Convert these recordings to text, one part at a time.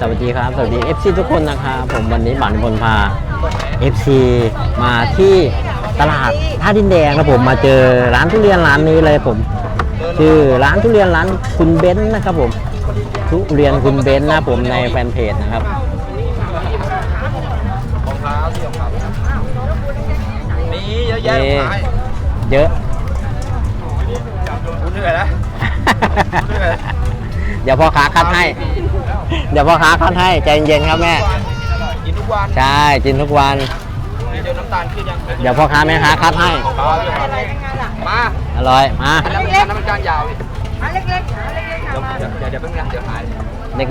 สวัสดีครับ สวัสดี FC ทุกคนนะครับผมวันนี้บ่าวนิพนธ์พา FC มาที่ตลาดท่าดินแดงครับผมมาเจอร้านทุเรียนร้านนี้เลยผม ชื่อร้านทุเรียนร้านคุณเบนซ์นะครับผมทุเรียนคุณเบนซ์นะผมในแฟนเพจนะครับรองเท้าที่รองเท้ามีเยอะแยะนี่รองเท้าเยอะคุณเหนื่อยแล้วเหนื่อย เดี๋ยวพ่อค้าคัดให้ เดี๋ยวพ่อค้าคัดให้ใจเย็นๆครับแม่ กินทุกวันใช่ กินทุกวันมีเดี๋ยวน้ำตาลขึ้นยังเดี๋ยวพ่อค้าแม่ค้าคัดให้รองเท้าด้วยมาอร่อย มาอันนั้นมันอันนั้นมันก้านยาวอีกอันเล็กๆอันเล็กๆเดี๋ยวมาเดี๋ยวเดี๋ยวเดี๋ยวเพิ่งนะเดี๋ยวหาย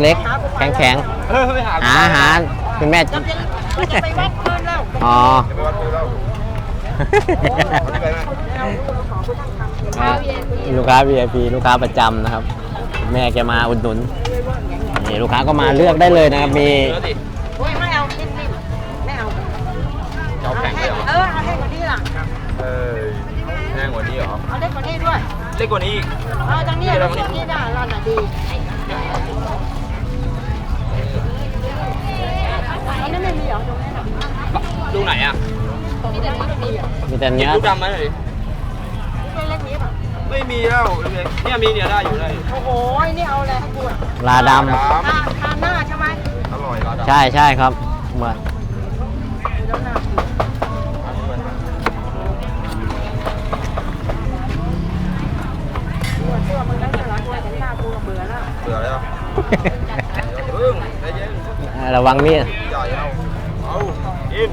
เล็กๆ แข็งเออไม่หาๆหาอาหารคุณแม่จะจะไปวัดคืนแล้วอ๋อเดี๋ยวไปวัดดูแล้วเอาที่ไปไหมอะลูกค้า VIP ลูกค้าประจำนะครับ แม่แกมาอุดหนุนนี่ลูกค้าก็มาเลือกได้เลยนะครับมีเนื้อดิโอ้ยไม่เอานิ่มๆไม่เอาเจ้าแข็งเลยเหรอเออเอาเล็กกว่านี้ล่ะเออแพงกว่านี้เหรอเอาเล็กกว่านี้ด้วยเล็กกว่านี้อีกเอาทางนี้เอาทางนี้ได้ร้านน่ะดีอันนั้นไม่มีเหรอตรงนี้น่ะดูไหนอะมีแต่นี้มีเหรอมีแต่เห็นเนื้อรูปดำไหมเลยไม่เล็กนี้ป่ะ ไม่มีแล้วเนี่ยมีเนี่ยได้อยู่ได้อยู่โอ้โหนี่เอาอะไรให้กูอะลาดทาทาหน้าใช่ไหมอร่อยร้านำดำใช่ใช่ครับเหมือนแล้วหน้าตัวตัวมึงได้เท่าไหร่กูแต่หน้ากูเบื่อแล้วเบื่อแล้วเพิ่งใจเย็นระวังมีดใหญ่เอาเอากิน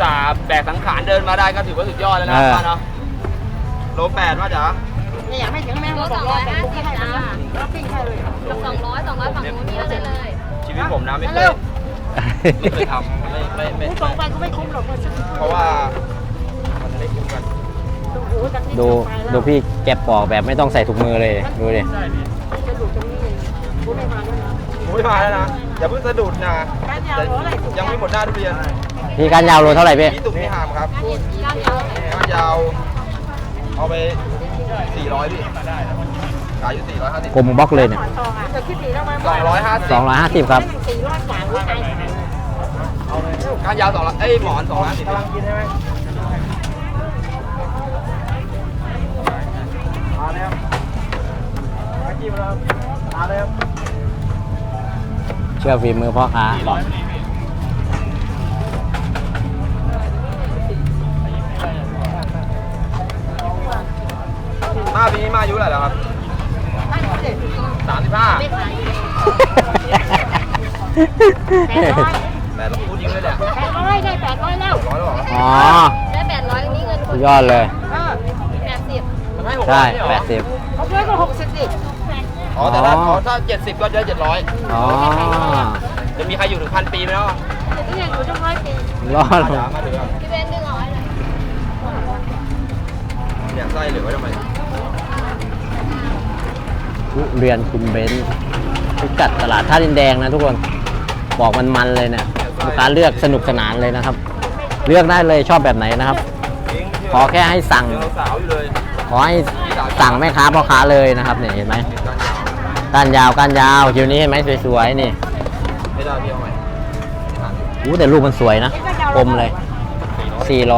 สาบแบกสังขารเดินมาได้ก็ถือว่าสุดยอดแล้วนะป้าเนาะโลแปดว่าจ๋าเนี่ยอยากให้ถึงแม่โลมาสบออกงร้ว่าอยแต่ห้ากูสิให้บให้มันจ้านะแล้วปิ้งให้เลยกับสองร้อยสองร้อยฝั่งนู้นนี่ก็ได้เลยชีวิตผมนะไม่เคยไม่เคยทำไม่ไม่ไม่กูส่งไปกูไม่คุ้มหรอกกูซื้อเพราะว่ามันไม่คุ้มกันโอ้โหจากนี้ดูไปแล้วดูพี่แกะปอกแบบไม่ต้องใส่ถุงมือเลยดูดิจะดูตรงนี้เองกูไม่มาด้วยนะผมไม่มาแล้วนะอย่าเพิ่งสะดุดนะยังไม่หมดหน้าทุเรียน พี่การยาวโลเท่าไหร่พี่มีตุ่มมีหามครับก้านยาวก้านยาว เอาไป 400 พี่ขายอยู่ 450กลมบล็อกเลยเนี่ยต่ออะจะคิดดีแล้วไหม250สองร้อยห้าสิบครับสี่ร้อยกว่ากูตายก้านยาว200เอ้ยหมอน250กำลังกินใช่ไหมเชื่อฝีมือพ่อค้า มาปีนี้มาอายุเท่าไหร่แล้วครับให้หมดเลย35ไม่ขายแปดพูดจริงเลยแหละแปดร้อยได้แปดร้อยแล้วร้อยแล้วเหรออ๋อได้แปดร้อยนี่เงินคสุนดยอดเลยเออแปดสิบมันให้หกร้ใช่อยไม่เหรอแปดสิบเขาเพื่อนก็หกสิบดิอ๋อแต่ถ้าอ๋ออ๋อถ้า70ก็ได้700อ๋อจะมีใครอยู่ถึงพันปีไหมเนาะแต่ที่ยังอยู่ตั้งร้อยปีรอดมาจ๋ามาถึงครับพี่เบนดึงเอาไว้เลยเนี่ยไส้เหลือไว้ทำไม ทุเรียนคุณเบนซ์พิกัดตลาดท่าดินแดงนะทุกคนบอกมันมันเลยเนี่ยลูกค้าเลือกสนุกสนานเลยนะครับ เลือกได้เลยชอบแบบไหนนะครับ ขอแค่ให้สั่งขอให้สั่งแม่ค้าพ่อค้าเลยนะครับเนี่ยเห็นไหมก้านยาวก้านยาวคิวนี้เห็นไหมสวยๆนี่ไม่ได้พี่เอาใหม่อู้แต่รูปมันสวยนะกลมเลย400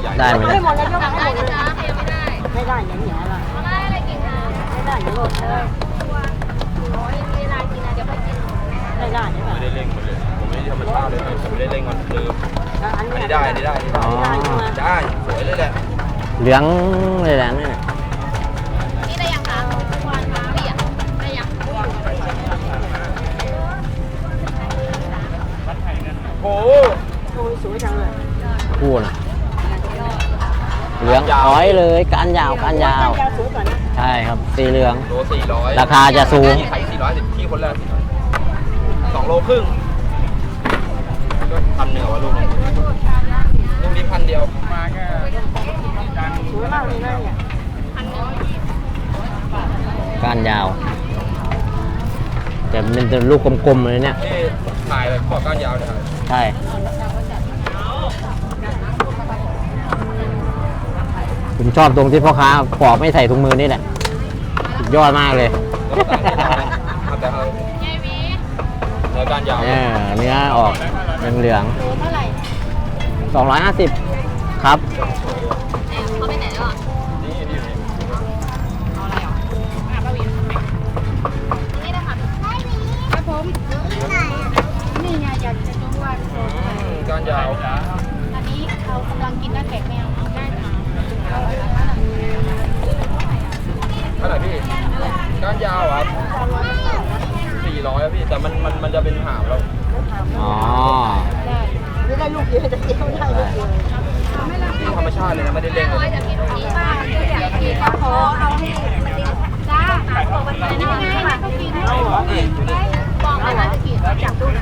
ใหญ่ๆได้ไหมไม่หมดแล้วยกให้ได้หมดเลยจ๊ะใครยังไม่ได้ไม่ได้อย่างเงี้ยละ ไม่ได้อย่างหมดเลยโอ้ยมีเวลากินนะเดี๋ยวไปกินไม่ได้ใช่ไหมไม่ได้เร่งมันเลย ผมไม่ได้ธรรมชาเลยผมไม่ได้เร่งมันลืมอันอันนี้นี้ได้อันนี้ได้อันนี้ได้อ๋อได้สวยเลยแหละเหลืองเลยแหละเนี่ยนี่ได้ยังคะวันเปียนได้ยังโหโอ้ยสวยจังเลยคู่นะเหลืองอ้อยเลยก้านยาวก้านยาว ครับสีเหลือง โลสี่ร้อยราคาจะสูง ขายสี่ร้อยสิบที่คนแรกสองโลครึ่งก็พันหนึ่งอะวะลูกนึงลูกนี้พันเดียวสวยมากเลยนะเนี่ยก้านยาว แต่มันจะลูกกลมๆเลยเนี่ยนี่ถ่ายแบบขอก้านยาวถ่ายใช่ ผมชอบตรงที่พ่อค้าปอกไม่ใส่ถุงมือนี่แหละ สุดยอดมากเลยเอาแต่เอายายวีเนื้อการยาวเออเนื้อออกเหลืองโลเท่าไหร่ๆสองร้อยห้าสิบครับ เนี่ยเขาไปไหนแล้วอะ นี่นี่นี่ เอาอะไรอะอะป้าวีนี่นะคะได้วีครับผมนี่ไงอยากจะดูว่า อืมการยาว อันนี้เรากำลังกินหน้าแขกแมวได้ค่ะ เท่าไหร่พี่การยาวอะสี่ร้อยอะพี่ แต่มันมันมันจะเป็นหางแล้ว อ๋อ ไม่ได้ลูกเดียวจะเกี่ยวได้ลูกเดียว นี่ธรรมชาติเลยนะไม่ได้เล่งเลย จะกินนี้ป้าอยากกินข้าวโพดเอาให้จ้าบอกไปเลยนะไงก็กินให้บอกไม่มาจะกินอยากดู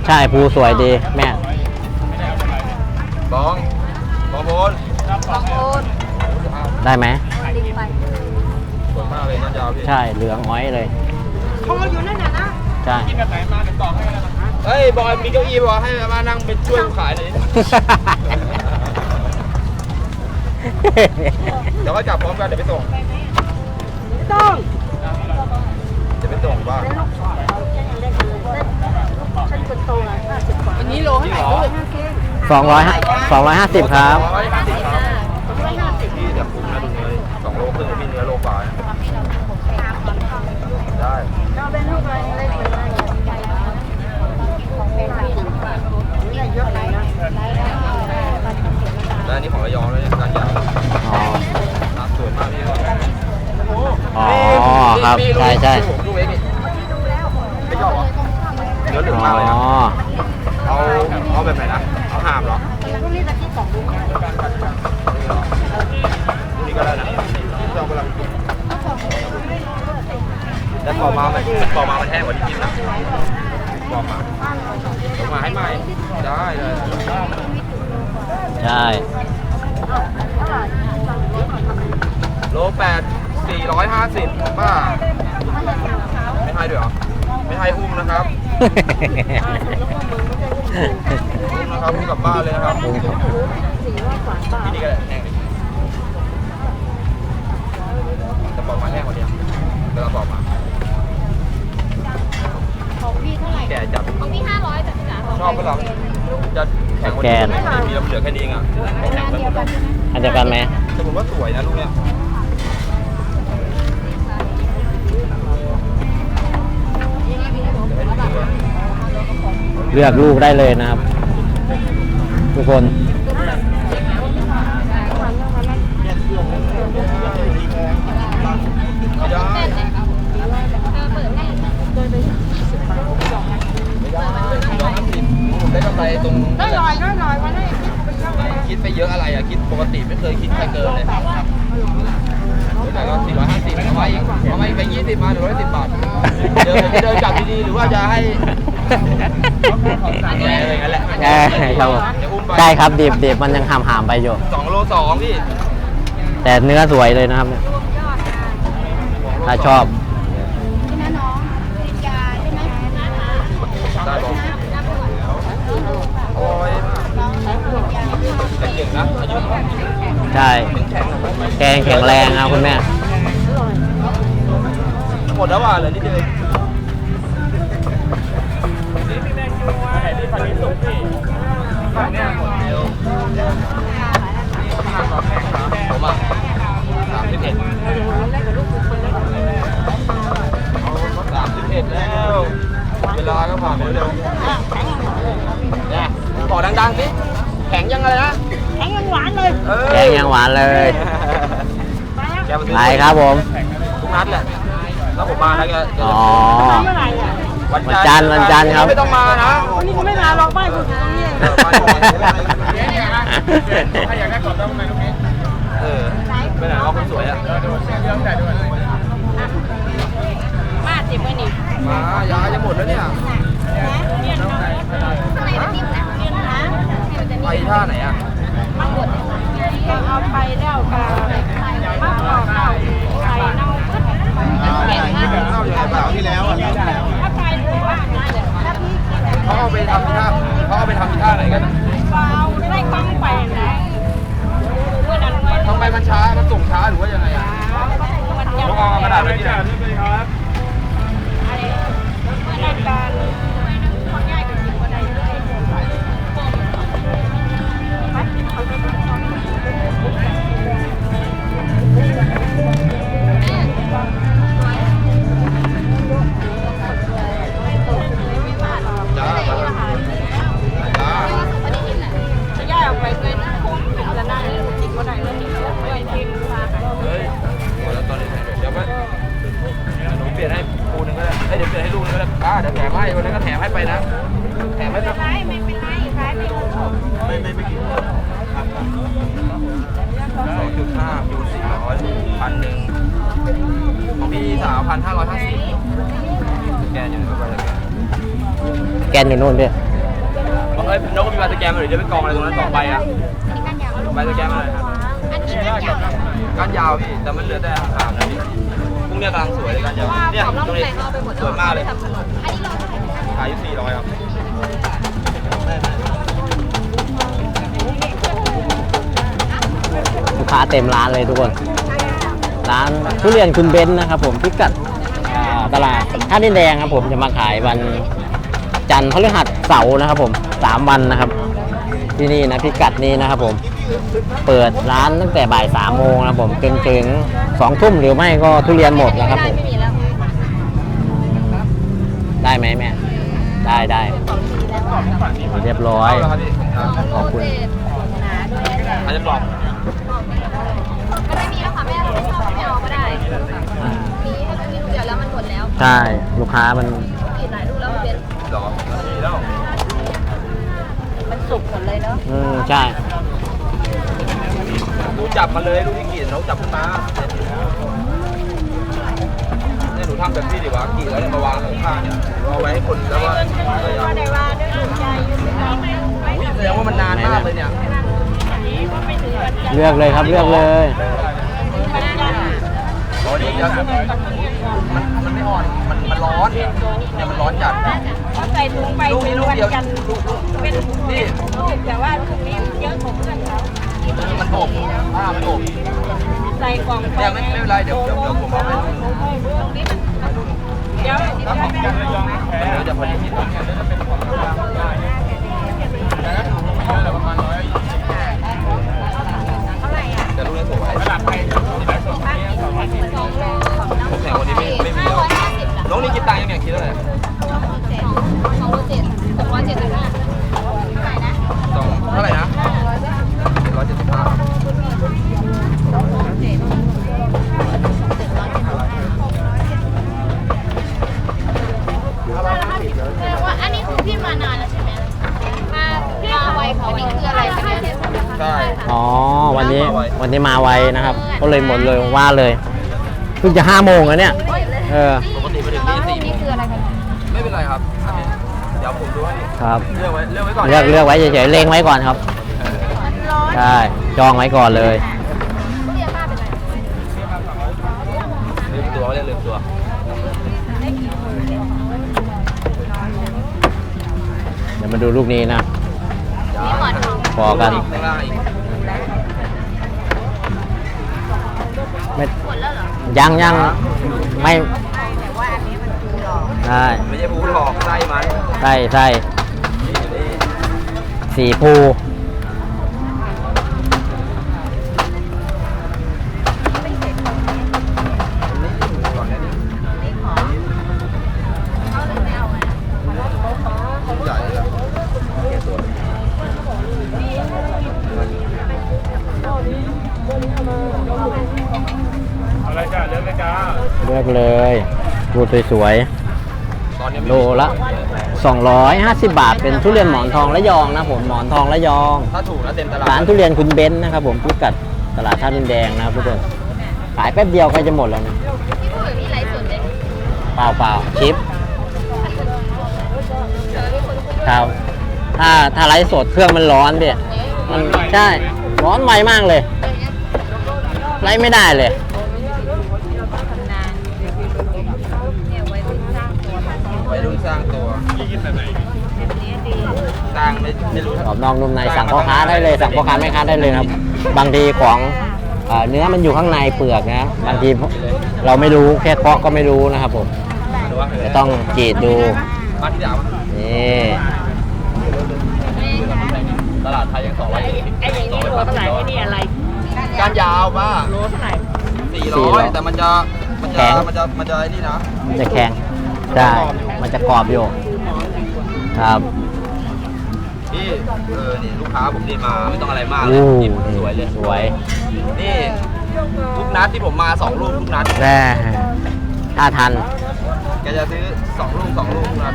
ใช่ภูสวยดีแม่บองบองโบนบางคนได้ไหมลิงไปสวยมากเลยการยาวพี่ใช่เหลืองอ้อยเลยคออยู่นั่นน่ะนะใช่เฮ้ยบอยมีเก้าอี้บอกให้มานั่งเป็นช่วยกูขายหน่อยดิเดี๋ยวก็จับพร้อมกันเดี๋ยวไปส่งไม่ต้อง เดี๋ยวไปส่งบ้าง เป็นลูกเขาแค่ยังเล็กเลยฉันคนโตละห้าสิบกว่า อันนี้โลเท่าไหร่ ห้า สิบสองร้อยสองร้อยห้าสิบครับร้อยห้าสิบครับสองร้อยห้าสิบพี่เดี๋ยวคุ้มนะดูเนื้อสองโลครึ่งพี่เนื้อโลกว่าได้เราเป็นลูกอะไรเล็กเลยนะได้เยอะเลยนะแล้วอันนี้ของระยองแล้วเนี่ยการยาวอ๋อครับสวยมากพี่อ๋อครับใช่ใช่ผมดูเองนี่ไม่ชอบเหรอเนื้อเหลืองอ๋มากเลยนะอเอาเอาแบบไหนนะเอา หามเหรอนี้จะคิดสองลูกนี่ก็ได้นะเรากำลังกินแต่พอมามันพอมามันแห้งกว่าที่กินนะพอมาผมมาให้ใหม่ได้เลยใช่โลแปดสี่ร้อยห้าสิบป้าไม่ให้ด้วยเหรอ ไม่ให้อุ้มนะครับ นะครับอุ้มกลับบ้านเลยนะครับสี่ร้อยกว่าบาทที่นี่ก็ได้แห้งเลยแต่บอกมาแห้งกว่านี้เวลาบอกมาของพี่เท่าไหร่แก่จัดของพี่ห้าร้อยแต่พี่จ๋าของชอบปะเราจะแข็งกว่านี้ไม่มีแล้วเหลือแค่นี้เองอะแข็งไปหมดเลยอันเดียวกันไหมแต่ผมว่าสวยนะลูกเนี้ย เลือกลูกได้เลยนะครับ ทุกคนไม่ได้ไม่ได้ร้อยห้าสิบผมได้กำไรตรงได้หน่อยได้หน่อยวันนี้คิดไปเยอะอะไรอะคิดปกติไม่เคยคิดใครเกินเลยแต่ก็สี่ร้อยห้าสิบเอาไว้อีกเอาไว้อีกไปยี่สิบมาหนึ่งร้อยสิบบาทเดินเดินกลับดีๆหรือว่าจะให้ อะไรอย่างนั้นแหละใช่ครับผมจะอุ้มไปใช่ครับดิบดิบมันยังหามหามๆไปอยู่ สองโลสองพี่แต่เนื้อสวยเลยนะครับเนี่ยถ้าชอบพี่น้าน้องติดยาใช่ไหมนะคะได้บอกโอ้ยแต่เก่งนะอายุใช่ แกงแข็งแรงครับคุณแม่ หมดแล้วว่ะเหลือนิดเดียวเอง ผมอะสามสิบเอ็ดสามสิบเอ็ดแล้ว เวลาก็ผ่านไปเร็วเนี่ยบอดังๆสิแข็งยังไงนะ แข็งยังหวานเลยเออแกงยังหวานเลย แกมาซื้อไปครับผม ทุกนัดแหละแล้วผมมาแล้วแกแกอ๋อเมื่อไหร่อะ วันจันทร์วันจันทร์ครับไม่ต้องมานะวันนี้เขาไม่มาหรอกบ้านคุณอยู่ตรงนี้เออบ้านอยู่ตรงนี้ถ้าอยากได้กรอบต้องไปตรงนี้เออไปไหนเอาคนสวยอะเรื่องแต่ด้วยมาสิบวันนี้มายาจะหมดแล้วเนี่ยข้างในมันนิ่มนะนิ่มนะมันจะไปนิ่มท่าไหนอะมันบดก็เอาไปแล้วกับ พันหนึ่งของพี่สาวพันห้าร้อยห้าสิบแกนอยู่ในกระเป๋าสแกนแกนอยู่นู่นพี่เอ้ยนกก็มีใบสแกนมาเดี๋ยวจะไปกองอะไรตรงนั้นสองใบอะใบสแกนมาเลยครับอันนี้ก็ยาวก้านยาวพี่แต่มันเหลือแต่ขามนะพี่พรุ่งนี้กำลังสวยเลยก้านยาวเนี่ยตรงนี้สวยมากเลยอันนี้เราเท่าไหร่คะขายอยู่สี่ร้อยครับลูกค้าเต็มร้านเลยทุกคน ร้านทุเรียนคุณเบนซ์นะครับผมพิกัดอ่าตลาดท่าดินแดงครับ ผมจะมาขายวันจันทร์พฤหัสเสาร์นะครับ ผมสามวันนะครับ ที่นี่นะพิกัดนี้นะครับ ผมเปิดร้านตั้งแต่บ่ายสามโมงนะครับผมจนถึงสองทุ่มหรือไม่ก็ทุเรียนหมดนะครับผมไม่มีแล้วได้ไหมแม่ได้ได้เรียบร้อยเอาละครับพี่ขอบคุณหนาด้วยอาจจะกรอบ ใช่ ลูกค้ามันกินหลายลูกแล้วมันเป็นหรอดีแล้วมันสุกหมดเลยเนาะอืมใช่ ดูจับมาเลยลูกที่กรีดน้องจับขึ้นมาเนี่ยหนูทำแบบนี้ดีกว่ากรีดแล้วเนี่ยมาวางข้างๆเนี่ยเอาไว้ให้คนแล้วว่าก็ได้ว่าด้วยลูกใจอยู่ที่เราไม่ไม่อุ๊ยแสดงว่ามันนานมากเลยเนี่ยอันนี้ก็ไม่ถึงวันจันทร์เลือกเลยครับเลือกเลยวันจันทร์ อ๋อนี่เดี๋ยวมันมันไม่อ่อน มันมันร้อนเนี่ยมันร้อนจัดเข้าใส่ถุงไปลูกนี้ลูกเดียวจันลูกลูกเป็นนี่ลูกแต่ว่าลูกนี้เยอะกว่าเพื่อนเขามันอบผ้ามันอบใส่กล่องเนี่ยไม่ไม่เป็นไรเดี๋ยวเดี๋ยวเดี๋ยวผมเอาไปดูเดี๋ยวถ้มันระยองมันเดี๋ยวจะพอดีที่ตรงนี้จะเป็นของประมาณร้อยแต่ลูกนี้สวยผมแข่งวันนี้ไม่ไม่มีแล้วน้องนี่คิดตังค์ยังไงคิดเท่าไหร่ สองโลเจ็ดสองร้อยเจ็ดสิบห้าเท่าไหร่นะ สองเท่าไหร่นะร้อยเจ็ดสิบห้า แสดงว่าอันนี้คือพี่มานานแล้วใช่ไหมมามาไวของอันนี้คืออะไรคะเนี่ย ใช่ อ๋อวั นนี้วันนี้มาไวนะครับ ก็เลยหมดเลยว่าเลยเพิ่งจะห้าโมงแล้วเนี่ย เออ ปกติไปถึงแล้วนี่รูสี่ปนี้คืออะไรกันไม่เป็นไรครับอันนี้เดี๋ยวผมดูให้ครับ เลือกไว้เลือกไว้ก่อนเลือกเลือกไว้เฉยๆเล็งไว้ก่อนครับเออมันร้อนใช่ จองไว้ก่อนเลย ทุเรียนมากเป็นไรลืมตัวเรียกลืมตัวเดี๋ยวมาดูลูกนี้นะมีหมอนทอง พอกัน ข้างล่างอีก ไม่หมดแล้วเหรอยังยังไม่ใช่ไม่ใช่ผู้หลอกไส้มันใช่ใช่นี่นี่สีภู ลือกเลยดูสวยตอนนี้ๆโลละ 250 บาทเป็นทุเรียนหมอนทองระยองนะผมหมอนทองระยองถ้าถูกนะเต็มตลาดร้านทุเรียนคุณเบนซ์นะครับผมพิกัดตลาดท่าดินแดงนะครับทุกคนขายแป๊บเดียวก็จะหมดแล้วนะพี่พูดแบบนี้ไรสุดเลยเปล่าเปล่าชิปครับถ้าถ้าไลฟ์สดเครื่องมันร้อนพี่มันใช่ร้อนไวมากเลยไลฟ์ไม่ได้เลย ไปรุ่นสร้าง ตัวสร้างไม่ไม่รู้กรอบนอกนุ่มในสั่งพ่อค้าได้เลยสั่งพ่อค้าแม่ค้าได้เลยครับ บางทีของอ่าเนื้อมันอยู่ข้างในเปลือกนะบางทีเราไม่รู้แค่เคาะก็ไม่รู้นะครับผมดูว่าจะต้องกรีดดูมาที่ดาวนี่ตลาดไทยยังสองร้อยไอ้อย่างนี้โลเท่าไหร่ไอ้นี่อะไรการยาวป้าโลเท่าไหร่สี่ร้อยแต่มันจะมันจะมันจะมันจะไอ้นี่นะมันจะแข็งใช่มันจะกรอบอยู่ ครับพี่เออนี่ลูกค้าผมนี่มาไม่ต้องอะไรมากเลยอู้นี่สวยเลยสวยนี่ทุกนัดที่ผมมาสองลูกทุกนัดแน่ถ้าทันแกจะซื้อสองลูกสองลูกทุกนัด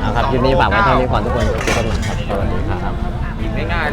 เอาครับคลิปนี้ฝากไว้เท่านี้ก่อนทุกคนเจอกันใหม่ครับสวัสดีครับง่ายๆ